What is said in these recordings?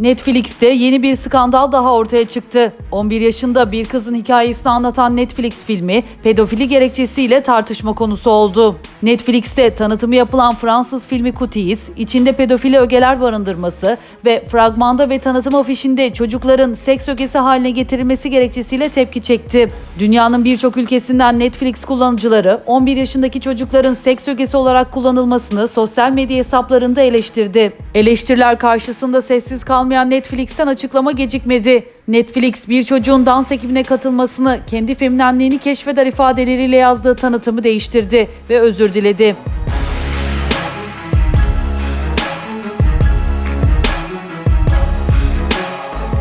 Netflix'te yeni bir skandal daha ortaya çıktı. 11 yaşında bir kızın hikayesini anlatan Netflix filmi pedofili gerekçesiyle tartışma konusu oldu. Netflix'te tanıtımı yapılan Fransız filmi Cuties, içinde pedofili ögeler barındırması ve fragmanda ve tanıtım afişinde çocukların seks ögesi haline getirilmesi gerekçesiyle tepki çekti. Dünyanın birçok ülkesinden Netflix kullanıcıları 11 yaşındaki çocukların seks ögesi olarak kullanılmasını sosyal medya hesaplarında eleştirdi. Eleştiriler karşısında sessiz kalmayan Netflix'ten açıklama gecikmedi. Netflix bir çocuğun dans ekibine katılmasını kendi feminenliğini keşfeder ifadeleriyle yazdığı tanıtımı değiştirdi ve özür diledi.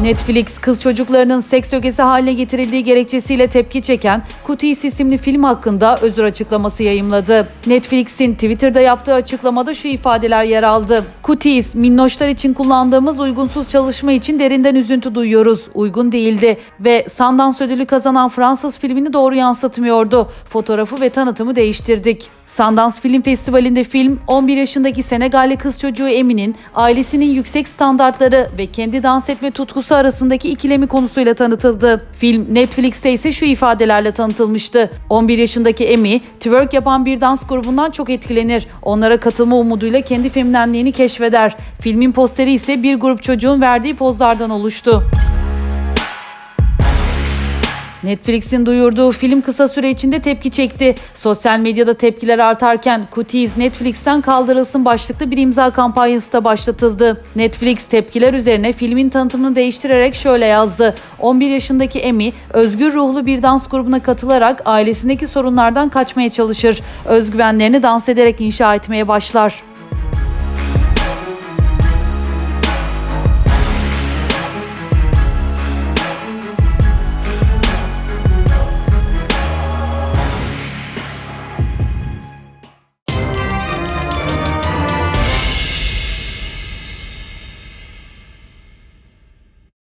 Netflix kız çocuklarının seks ögesi haline getirildiği gerekçesiyle tepki çeken Cuties isimli film hakkında özür açıklaması yayımladı. Netflix'in Twitter'da yaptığı açıklamada şu ifadeler yer aldı. Cuties, minnoşlar için kullandığımız uygunsuz çalışma için derinden üzüntü duyuyoruz. Uygun değildi ve Sundance ödülü kazanan Fransız filmini doğru yansıtmıyordu. Fotoğrafı ve tanıtımı değiştirdik. Sundance Film Festivali'nde film 11 yaşındaki Senegalli kız çocuğu Emin'in ailesinin yüksek standartları ve kendi dans etme tutkusu arasındaki ikilemi konusuyla tanıtıldı. Film Netflix'te ise şu ifadelerle tanıtılmıştı. 11 yaşındaki Emi, twerk yapan bir dans grubundan çok etkilenir. Onlara katılma umuduyla kendi feminenliğini keşfeder. Filmin posteri ise bir grup çocuğun verdiği pozlardan oluştu. Netflix'in duyurduğu film kısa süre içinde tepki çekti. Sosyal medyada tepkiler artarken Cuties Netflix'ten kaldırılsın başlıklı bir imza kampanyası da başlatıldı. Netflix tepkiler üzerine filmin tanıtımını değiştirerek şöyle yazdı. 11 yaşındaki Emi, özgür ruhlu bir dans grubuna katılarak ailesindeki sorunlardan kaçmaya çalışır. Özgüvenlerini dans ederek inşa etmeye başlar.